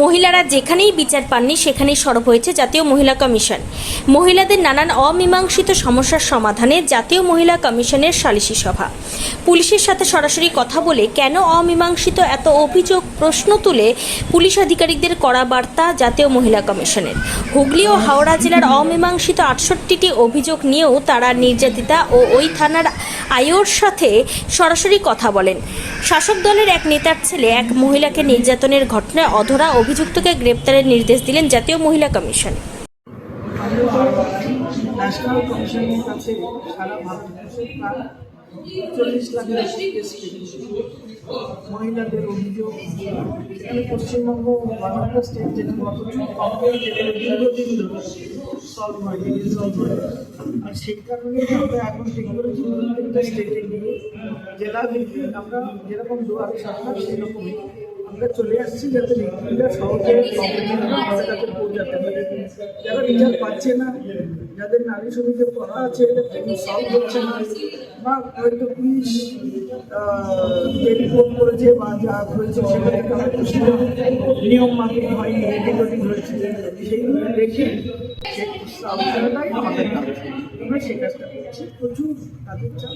মহিলারা যেখানেই বিচার পাননি, সেখানেই সরব হয়েছে জাতীয় মহিলা কমিশন। মহিলাদের নানান অমীমাংসিত সমস্যার সমাধানে জাতীয় মহিলা কমিশনের সালিশি সভা। পুলিশের সাথে সরাসরি কথা বলে কেন অমীমাংসিত এত অভিযোগ, প্রশ্ন তুলে পুলিশ আধিকারিকদের করা বার্তা জাতীয় মহিলা কমিশনের। হুগলি ও হাওড়া জেলার অমীমাংসিত আটষট্টিটি অভিযোগ নিয়েও তারা নির্যাতিতা ও ওই থানার আয়োর সাথে সরাসরি কথা বলেন। শাসক দলের এক নেতার ছেলে এক মহিলাকে নির্যাতনের ঘটনায় অধরা অভিযুক্তকে গ্রেপ্তারের নির্দেশ দিলেন জাতীয় মহিলা কমিশন। চল্লিশ লাখের মহিলাদের অভিযোগ পশ্চিমবঙ্গ স্টেট যেটা যেগুলো দীর্ঘদিন সলভ হয়নি সলভ হয় আর সেই কারণে আমরা এখন ঠিক করেছি প্রত্যেকটা স্টেটে গিয়ে জেলা ভিত্তিক আমরা যেরকম দুয়ারে সরকার সেরকমই আমরা চলে আসছি যাতে ব্যক্তিরা সহজে আমাদের কাছে পৌঁছাতে পারে। যারা রেজাল্ট পাচ্ছে না যাদের নারী শ্রমিকের পড়া আছে সলভ হচ্ছে না। বা হয়তো পুলিশ রিপোর্ট করেছে বা যা হয়েছে সেখানে নিয়ম মাফিক হয়নি এডিটোরিং হয়েছে সেইগুলো দেখে আমাদের কাজ। আমরা সে কাজটা করছি। প্রচুর তাদের চাপ।